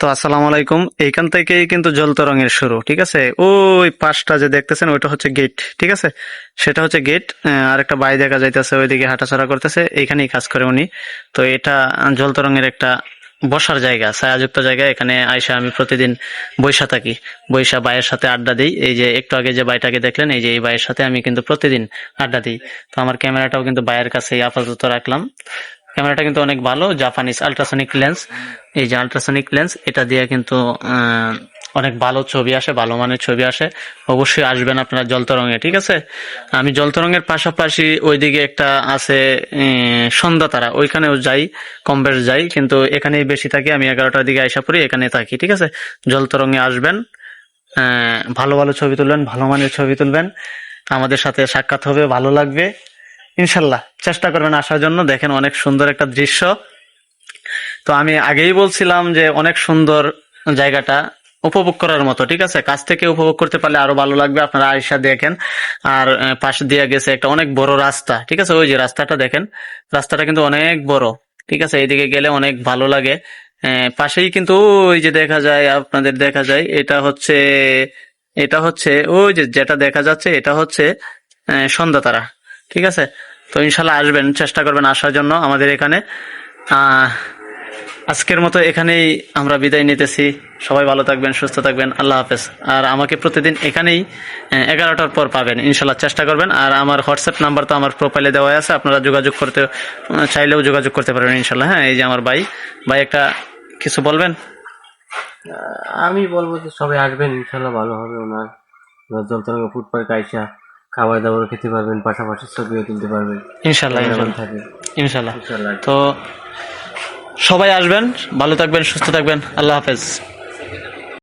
তো আসসালামু আলাইকুম। এইখান থেকেই কিন্তু জলতো রঙের শুরু, ঠিক আছে? ওই পাশটা যে দেখতেছেন, ওইটা হচ্ছে গেট ঠিক আছে? সেটা হচ্ছে গেট আর একটা বাই দেখা যাইতেছে, ওইদিকে হাঁটাচলা করতেছে, এইখানেই কাজ করে উনি। তো এটা জলতো রঙের একটা বসার জায়গা, ছায়াযুক্ত জায়গা, এখানে আইসা আমি প্রতিদিন বৈশা থাকি। বৈশা বাইয়ের সাথে আড্ডা দিই। এই যে একটু আগে যে বাইটাকে দেখলেন, এই যে এই বাইয়ের সাথে আমি কিন্তু প্রতিদিন আড্ডা দিই। তো আমার ক্যামেরাটাও কিন্তু বাইয়ের কাছেই আপাতত রাখলাম। ক্যামেরাটা কিন্তু অনেক ভালো জাপানিজ আল্ট্রাসনিক লেন্স এই যে আল্ট্রাসনিক লেন্স এটা দিয়ে কিন্তু অনেক ভালো ছবি আসে, ভালো মানের ছবি আসে। অবশ্যই আসবেন আপনারা জলতরঙ্গে, ঠিক আছে? আমি জলতরঙ্গের পাশাপাশি ওইদিকে একটা আছে সন্ধ্যা তারা ওইখানেও যাই, কম বেশ যাই, কিন্তু এখানেই বেশি থাকি। আমি এগারোটার দিকে আইসা পড়ি এখানে থাকি, ঠিক আছে? জলতরঙ্গে আসবেন ভালো ভালো ছবি তুলবেন, ভালো মানের ছবি তুলবেন। আমাদের সাথে সাক্ষাৎ হবে, ভালো লাগবে। ইনশাল্লাহ চেষ্টা করবেন আসার জন্য। দেখেন অনেক সুন্দর একটা দৃশ্য। তো আমি আগেই বলছিলাম যে অনেক সুন্দর জায়গাটা উপভোগ করার মতো ঠিক আছে? কাছ থেকে উপভোগ করতে পারলে আরও ভালো লাগবে। আপনারা আয়সা দেখেন আর পাশ দিয়ে গেছে একটা অনেক বড় রাস্তা ঠিক আছে? ওই যে রাস্তাটা দেখেন রাস্তাটা কিন্তু অনেক বড় ঠিক আছে? এইদিকে গেলে অনেক ভালো লাগে। পাশেই কিন্তু ওই যে দেখা যায় আপনাদের দেখা যায় এটা হচ্ছে এটা হচ্ছে ওই যে যেটা দেখা যাচ্ছে এটা হচ্ছে আহ, সন্ধ্যা তারা ঠিক আছে? তো ইনশাল্লাহ আসবেন, চেষ্টা করবেন আসার জন্য আমাদের এখানে। আজকের মতো এখানেই আমরা বিদায় নিতেছি। সবাই ভালো থাকবেন, সুস্থ থাকবেন। আল্লাহ হাফেজ। আর আমাকে প্রতিদিন এখানেই এগারোটার পর পাবেন। ইনশাল্লাহ চেষ্টা করবেন। আর আমার হোয়াটসঅ্যাপ নাম্বার তো আমার প্রোফাইলে দেওয়া আছে। আপনারা যোগাযোগ করতে চাইলেও যোগাযোগ করতে পারবেন ইনশাল্লাহ। হ্যাঁ এই যে আমার ভাই। ভাই, একটা কিছু বলবেন? আমি বলব যে সবাই আসবেন। ইনশাল্লাহ ভালো হবে ওনার। ফুড আইসা খাবার দাবার খেতে পারবেন পাশাপাশি ছবিও তুলতে পারবেন। ইনশাল্লাহ থাকে। ইনশাল্লাহ। তো সবাই আসবেন ভালো থাকবেন সুস্থ থাকবেন। আল্লাহ হাফেজ।